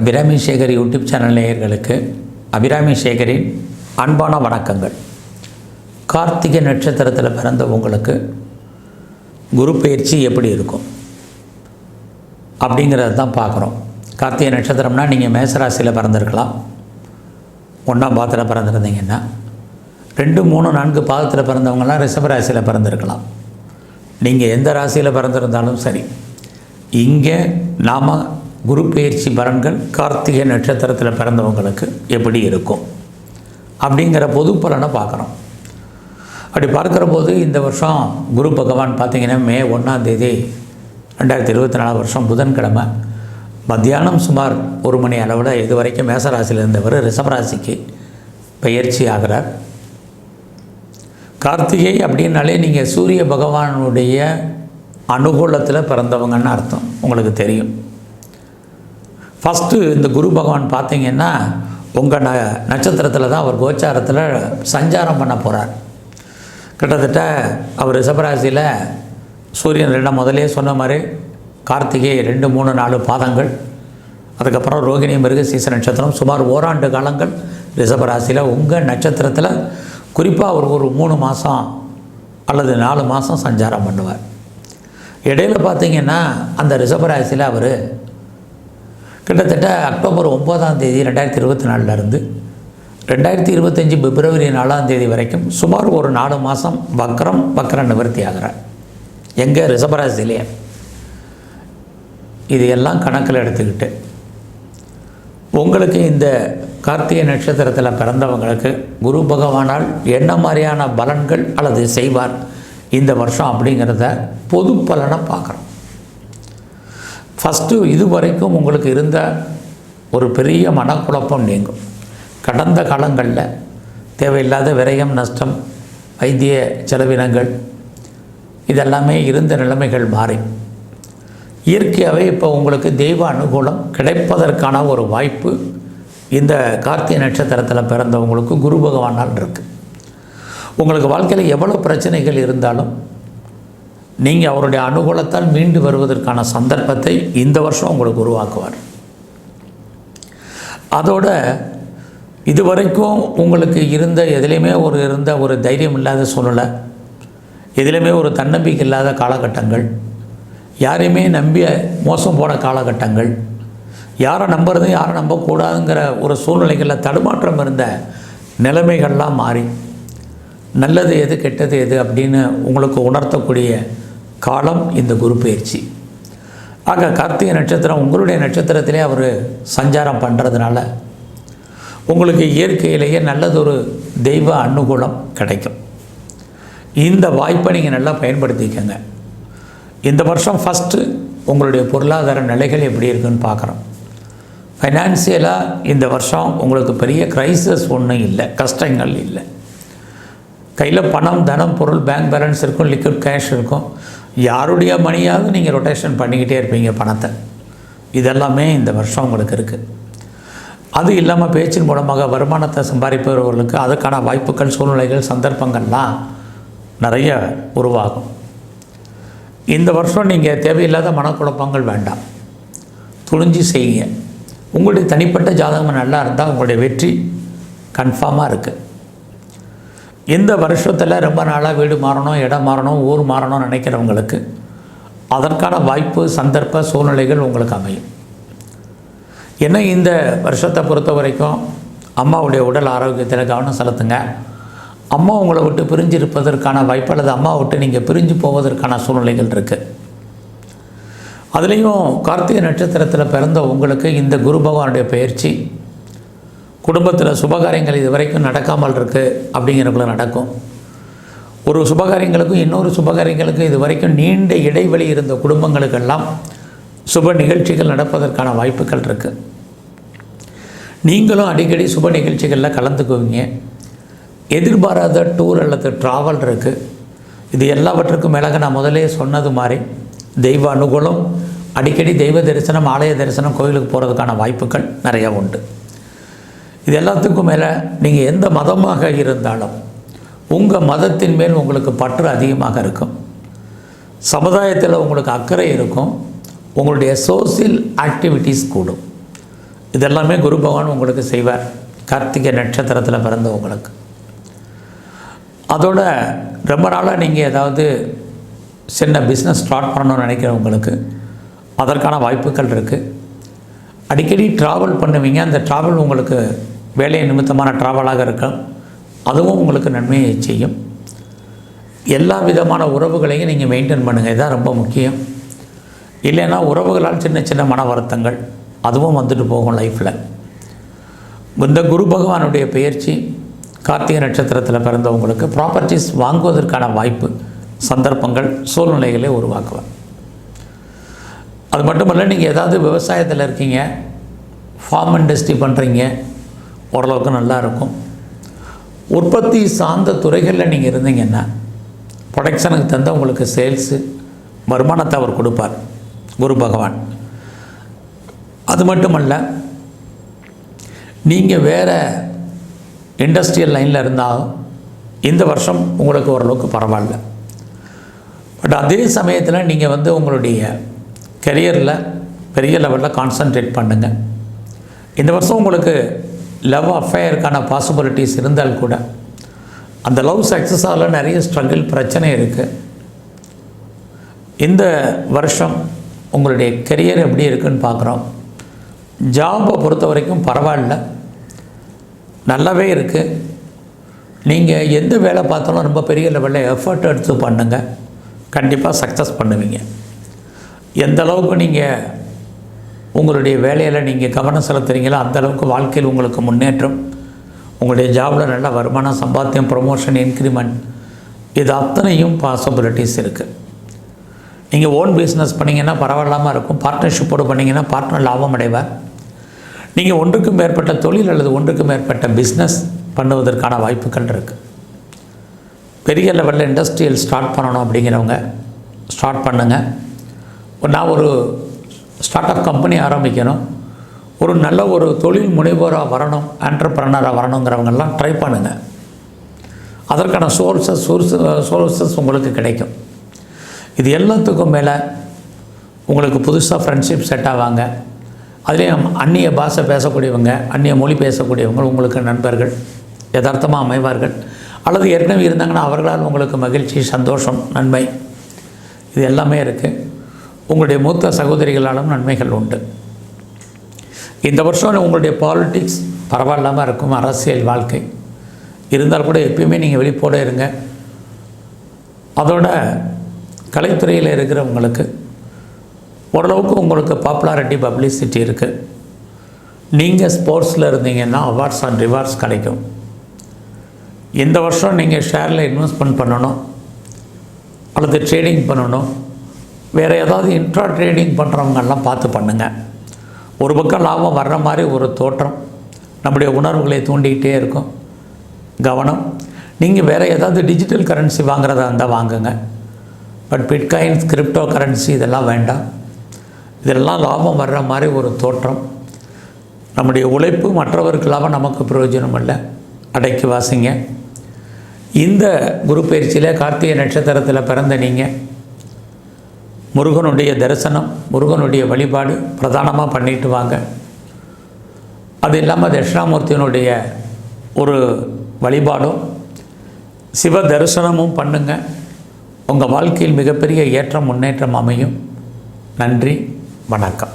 Abirami Sekar YouTube channel நேயர்களுக்கு அபிராமி சேகரின் அன்பான வணக்கங்கள். கார்த்திகை நட்சத்திரத்தில் பிறந்த உங்களுக்கு குரு பயிற்சி எப்படி இருக்கும்? அப்படிங்கிறத தான் பார்க்குறோம். கார்த்திகை நட்சத்திரம்னா நீங்கள் மேசராசியில் பிறந்திருக்கலாம். ஒன்றாம் பாதத்தில் பிறந்திருந்தீங்கன்னா ரெண்டு மூணு நான்கு பாதத்தில் பிறந்தவங்களாம் ரிஷபராசியில் பிறந்திருக்கலாம். நீங்கள் எந்த ராசியில் பிறந்திருந்தாலும் சரி இங்கே நாம் குரு பயிற்சி பலன்கள் கார்த்திகை நட்சத்திரத்தில் பிறந்தவங்களுக்கு எப்படி இருக்கும்? அப்படிங்கிற பொது பலனை பார்க்குறோம் அப்படி பார்க்குற போது இந்த வருஷம் குரு பகவான் பார்த்திங்கன்னா மே ஒன்றாம் தேதி ரெண்டாயிரத்தி இருபத்தி நாலாம் வருஷம் புதன்கிழமை. மத்தியானம் சுமார் ஒரு மணி அளவில் இது வரைக்கும் மேசராசியில் இருந்தவர் ரிஷபராசிக்கு பயிற்சி ஆகிறார். கார்த்திகை அப்படின்னாலே நீங்கள் சூரிய பகவானுடைய அனுகூலத்தில் பிறந்தவங்கன்னு அர்த்தம். உங்களுக்கு தெரியும். ஃபஸ்ட்டு இந்த குரு பகவான் பார்த்தீங்கன்னா உங்கள் ந நட்சத்திரத்தில் தான் அவர் கோச்சாரத்தில் சஞ்சாரம் பண்ண போகிறார் கிட்டத்தட்ட அவர் ரிஷபராசியில் சூரியன் ரெண்டாம் முதலே சொன்ன மாதிரி கார்த்திகை ரெண்டு மூணு நாலு பாதங்கள். அதுக்கப்புறம் ரோகிணி மிருக சீச நட்சத்திரம் சுமார் ஓராண்டு காலங்கள் ரிஷபராசியில் உங்கள் நட்சத்திரத்தில் குறிப்பாக அவர் ஒரு மூணு மாதம் அல்லது நாலு மாதம் சஞ்சாரம் பண்ணுவார். இடையில பார்த்தீங்கன்னா அந்த ரிஷபராசியில் அவர் கிட்டத்தட்ட அக்டோபர் ஒம்போதாம் தேதி ரெண்டாயிரத்தி இருபத்தி நாலுலேருந்து ரெண்டாயிரத்தி இருபத்தஞ்சி பிப்ரவரி நாலாம் தேதி வரைக்கும் சுமார் ஒரு நாலு மாதம் வக்ரம் வக்ர நிவர்த்தி ஆகிறார். எங்கே ரிஷபராசிலே இது எல்லாம் கணக்கில் எடுத்துக்கிட்டு உங்களுக்கு இந்த கார்த்திகை நட்சத்திரத்தில் பிறந்தவங்களுக்கு குரு பகவானால் என்ன மாதிரியான பலன்கள் அல்லது செய்வார் இந்த வருஷம் அப்படிங்கிறத பொது பலனை பார்க்குறோம் ஃபஸ்ட்டு இது வரைக்கும் உங்களுக்கு இருந்த ஒரு பெரிய மனக்குழப்பம் நீங்கும். கடந்த காலங்களில் தேவையில்லாத விரயம் நஷ்டம் வைத்திய செலவினங்கள் இதெல்லாமே இருந்த நிலைமைகள் மாறி. இயற்கையாகவே இப்போ உங்களுக்கு தெய்வ அனுகூலம் கிடைப்பதற்கான ஒரு வாய்ப்பு இந்த கார்த்திகை நட்சத்திரத்தில் பிறந்தவங்களுக்கு குரு பகவானால் இருக்குது உங்களுக்கு வாழ்க்கையில் எவ்வளோ பிரச்சனைகள் இருந்தாலும் நீங்கள் அவருடைய அனுகூலத்தால் மீண்டு வருவதற்கான சந்தர்ப்பத்தை இந்த வருஷம் உங்களுக்கு உருவாக்குவார். அதோட இதுவரைக்கும் உங்களுக்கு இருந்த எதுலேயுமே ஒரு இருந்த ஒரு தைரியம் இல்லாத சூழ்நிலை எதுலேயுமே ஒரு தன்னம்பிக்கை இல்லாத காலகட்டங்கள் யாரையுமே நம்பிய மோசம் போன காலகட்டங்கள் யாரை நம்புறது யாரை நம்பக்கூடாதுங்கிற ஒரு சூழ்நிலைகளில் தடுமாற்றம் இருந்த நிலைமைகள்லாம் மாறி நல்லது எது கெட்டது எது அப்படின்னு உங்களுக்கு உணர்த்தக்கூடிய காலம் இந்த குரு பயிற்சி. ஆக கார்த்திகை நட்சத்திரம் உங்களுடைய நட்சத்திரத்திலே அவர் சஞ்சாரம் பண்ணுறதுனால உங்களுக்கு இயற்கையிலேயே நல்லதொரு தெய்வ அனுகூலம் கிடைக்கும். இந்த வாய்ப்பை நீங்கள் நல்லா பயன்படுத்திக்கங்க. இந்த வருஷம் ஃபஸ்ட்டு உங்களுடைய பொருளாதார நிலைகள் எப்படி இருக்குன்னு பார்க்குறோம். ஃபைனான்சியலாக இந்த வருஷம் உங்களுக்கு பெரிய க்ரைசஸ் ஒன்றும் இல்லை கஷ்டங்கள் இல்லை. கையில் பணம் தனம் பொருள் பேங்க் பேலன்ஸ் இருக்கும் லிக்விட் கேஷ் இருக்கும். யாருடைய மணியாவது நீங்கள் ரொட்டேஷன் பண்ணிக்கிட்டே இருப்பீங்க பணத்தை. இதெல்லாமே இந்த வருஷம் உங்களுக்கு இருக்குது அது இல்லாமல் பேச்சின் மூலமாக வருமானத்தை சம்பாதிப்பவர்களுக்கு அதுக்கான வாய்ப்புகள் சூழ்நிலைகள் சந்தர்ப்பங்கள்லாம் நிறைய உருவாகும். இந்த வருஷம் நீங்கள் தேவையில்லாத மனக்குழப்பங்கள் வேண்டாம். துணிஞ்சு செய்யுங்க. உங்களுடைய தனிப்பட்ட ஜாதகம் நல்லா இருந்தால் உங்களுடைய வெற்றி கன்ஃபார்மாக இருக்குது இந்த வருஷத்தில் ரொம்ப நாளாக வீடு மாறணும் இடம் மாறணும் ஊர் மாறணும்னு நினைக்கிறவங்களுக்கு அதற்கான வாய்ப்பு சந்தர்ப்ப சூழ்நிலைகள் உங்களுக்கு அமையும். ஏன்னா இந்த வருஷத்தை பொறுத்த வரைக்கும் அம்மாவுடைய உடல் ஆரோக்கியத்தில் கவனம் செலுத்துங்க. அம்மா உங்களை விட்டு பிரிஞ்சு இருப்பதற்கான வாய்ப்பு அல்லது அம்மா விட்டு நீங்கள் பிரிஞ்சு போவதற்கான சூழ்நிலைகள் இருக்குது அதுலேயும் கார்த்திகை நட்சத்திரத்தில் பிறந்த உங்களுக்கு இந்த குரு பகவானுடைய பயிற்சி குடும்பத்தில் சுபகாரியங்கள் இது வரைக்கும் நடக்காமல் இருக்குது அப்படிங்கிறக்குள்ள நடக்கும். ஒரு சுபகாரியங்களுக்கும் இன்னொரு சுபகாரியங்களுக்கும் இது வரைக்கும் நீண்ட இடைவெளி இருந்த குடும்பங்களுக்கெல்லாம் சுப நிகழ்ச்சிகள் நடப்பதற்கான வாய்ப்புகள் இருக்குது நீங்களும் அடிக்கடி சுப நிகழ்ச்சிகளில் கலந்துக்குவீங்க. எதிர்பாராத டூர் அல்லது ட்ராவல் இருக்குது இது எல்லாவற்றுக்கும் மேலாக நான் முதலே சொன்னது மாதிரி தெய்வ அனுகூலம் அடிக்கடி தெய்வ தரிசனம் ஆலய தரிசனம் கோயிலுக்கு போகிறதுக்கான வாய்ப்புகள் நிறையா உண்டு. இது எல்லாத்துக்கும் மேலே நீங்கள் எந்த மதமாக இருந்தாலும் உங்கள் மதத்தின் மேல் உங்களுக்கு பற்று அதிகமாக இருக்கும். சமுதாயத்தில் உங்களுக்கு அக்கறை இருக்கும். உங்களுடைய சோசியல் ஆக்டிவிட்டீஸ் கூடும். இதெல்லாமே குரு பகவான் உங்களுக்கு செய்வார். கார்த்திகை நட்சத்திரத்தில் பிறந்தவங்களுக்கு அதோட ரொம்ப நாளாக நீங்கள் ஏதாவது சின்ன பிஸ்னஸ் ஸ்டார்ட் பண்ணணும்னு நினைக்கிறவங்களுக்கு அதற்கான வாய்ப்புகள் இருக்குது அடிக்கடி ட்ராவல் பண்ணுவீங்க. அந்த ட்ராவல் உங்களுக்கு வேலை நிமித்தமான ட்ராவலாக இருக்கும் அதுவும் உங்களுக்கு நன்மையை செய்யும். எல்லா விதமான உறவுகளையும் நீங்கள் மெயின்டைன் பண்ணுங்கள் இதுதான் ரொம்ப முக்கியம். இல்லைன்னா உறவுகளால் சின்ன சின்ன மன வருத்தங்கள் அதுவும் வந்துட்டு போகும் லைஃப்பில் இந்த குரு பகவானுடைய பெயர்ச்சி கார்த்திகை நட்சத்திரத்தில் பிறந்தவங்களுக்கு ப்ராப்பர்ட்டிஸ் வாங்குவதற்கான வாய்ப்பு சந்தர்ப்பங்கள் சூழ்நிலைகளை உருவாக்குவார். அது மட்டுமல்ல நீங்கள் ஏதாவது விவசாயத்தில் இருக்கீங்க ஃபார்ம் இண்டஸ்ட்ரி பண்ணுறீங்க ஓரளவுக்கு நல்லா இருக்கும் உற்பத்தி சார்ந்த துறைகளில் நீங்கள் இருந்தீங்கன்னா ப்ரொடக்ஷனுக்கு தந்த உங்களுக்கு சேல்ஸு வருமானத்தை அவர் கொடுப்பார் குரு பகவான். அது மட்டுமல்ல நீங்கள் வேறு இண்டஸ்ட்ரியல் லைனில் இருந்தால் இந்த வருஷம் உங்களுக்கு ஓரளவுக்கு பரவாயில்ல. பட் அதே சமயத்தில் நீங்கள் வந்து உங்களுடைய கெரியரில் பெரிய லெவலில் கான்சன்ட்ரேட் பண்ணுங்கள் இந்த வருஷம் உங்களுக்கு லவ் அஃபையருக்கான பாசிபிலிட்டிஸ் இருந்தால் கூட அந்த லவ் சக்ஸஸ் ஆகல நிறைய ஸ்ட்ரகிள் பிரச்சனை இருக்குது இந்த வருஷம் உங்களுடைய கெரியர் எப்படி இருக்குன்னு பார்க்குறோம். ஜாபை பொறுத்த வரைக்கும் பரவாயில்ல. நல்லாவே இருக்குது நீங்கள் எந்த வேலை பார்த்தாலும் ரொம்ப பெரிய லெவலில் எஃபர்ட் எடுத்து பண்ணுங்கள் கண்டிப்பாக சக்ஸஸ் பண்ணுவீங்க. எந்த அளவுக்கு நீங்கள் உங்களுடைய வேலையில் நீங்கள் கவனம் செலுத்துறீங்களோ? அந்தளவுக்கு வாழ்க்கையில் உங்களுக்கு முன்னேற்றம். உங்களுடைய ஜாபில் நல்ல வருமானம் சம்பாத்தியம் ப்ரொமோஷன் இன்க்ரிமெண்ட் இது அத்தனையும் பாசிபிலிட்டிஸ் இருக்குது நீங்கள் ஓன் பிஸ்னஸ் பண்ணிங்கன்னா பரவாயில்லாமல் இருக்கும். பார்ட்னர்ஷிப்போடு பண்ணிங்கன்னா பார்ட்னர் லாபம் அடைவார். நீங்கள் ஒன்றுக்கும் மேற்பட்ட தொழில் அல்லது ஒன்றுக்கும் மேற்பட்ட பிஸ்னஸ் பண்ணுவதற்கான வாய்ப்புகள் இருக்குது பெரிய லெவலில் இண்டஸ்ட்ரியல் ஸ்டார்ட் பண்ணணும் அப்படிங்கிறவங்க ஸ்டார்ட் பண்ணுங்கள் நான் ஒரு ஸ்டார்ட் அப் கம்பெனி ஆரம்பிக்கணும். ஒரு நல்ல ஒரு தொழில் முனைவோராக வரணும் ஆண்டர்பிரனராக வரணுங்கிறவங்கெல்லாம் ட்ரை பண்ணுங்கள் அதற்கான சோர்ஸஸ் சோர்ஸ் சோர்ஸஸ் உங்களுக்கு கிடைக்கும். இது எல்லாத்துக்கும் மேலே உங்களுக்கு புதுசாக ஃப்ரெண்ட்ஷிப் செட் ஆவாங்க. அதுலேயும் அந்நிய பாஷை பேசக்கூடியவங்க அந்நிய மொழி பேசக்கூடியவங்க உங்களுக்கு நண்பர்கள் யதார்த்தமாக அமைவார்கள். அல்லது ஏற்கனவே இருந்தாங்கன்னா அவர்களால் உங்களுக்கு மகிழ்ச்சி சந்தோஷம் நன்மை. இது எல்லாமே இருக்குது உங்களுடைய மூத்த சகோதரிகளாலும் நன்மைகள் உண்டு. இந்த வருஷம் உங்களுடைய பாலிட்டிக்ஸ் பரவாயில்லாமல் இருக்கும் அரசியல் வாழ்க்கை. இருந்தால் கூட எப்பயுமே நீங்கள் வெளிப்போட இருங்க. அதோட கலைத்துறையில் இருக்கிறவங்களுக்கு ஓரளவுக்கு உங்களுக்கு பாப்புலாரிட்டி பப்ளிசிட்டி இருக்குது நீங்கள் ஸ்போர்ட்ஸில் இருந்தீங்கன்னா அவார்ட்ஸ் அண்ட் ரிவார்ட்ஸ் கிடைக்கும். இந்த வருஷம் நீங்கள் ஷேரில் இன்வெஸ்ட்மெண்ட் பண்ணணும். அல்லது ட்ரேடிங் பண்ணணும். வேறு ஏதாவது இன்ட்ரா ட்ரேடிங் பண்ணுறவங்கெல்லாம் பார்த்து பண்ணுங்கள் ஒரு பக்கம் லாபம் வர்ற மாதிரி ஒரு தோற்றம். நம்முடைய உணர்வுகளை தூண்டிக்கிட்டே இருக்கும். கவனம். நீங்கள் வேறு ஏதாவது டிஜிட்டல் கரன்சி வாங்குறதா இருந்தால் வாங்குங்க. பட் பிட்காயின்ஸ் கிரிப்டோ கரன்சி இதெல்லாம் வேண்டாம். இதெல்லாம் லாபம் வர்ற மாதிரி ஒரு தோற்றம். நம்முடைய உழைப்பு மற்றவருக்கு லாபம் நமக்கு பிரயோஜனம் இல்லை அடைக்கி வாசிங்க. இந்த குரு பயிற்சியில் கார்த்திகை நட்சத்திரத்தில் பிறந்த நீங்கள் முருகனுடைய தரிசனம் முருகனுடைய வழிபாடு பிரதானமாக பண்ணிட்டு வாங்க. அது இல்லாமல் தட்சிணாமூர்த்தியினுடைய ஒரு வழிபாடும் சிவ தரிசனமும் பண்ணுங்க. உங்கள் வாழ்க்கையில் மிகப்பெரிய ஏற்றம் முன்னேற்றம் அமையும். நன்றி வணக்கம்.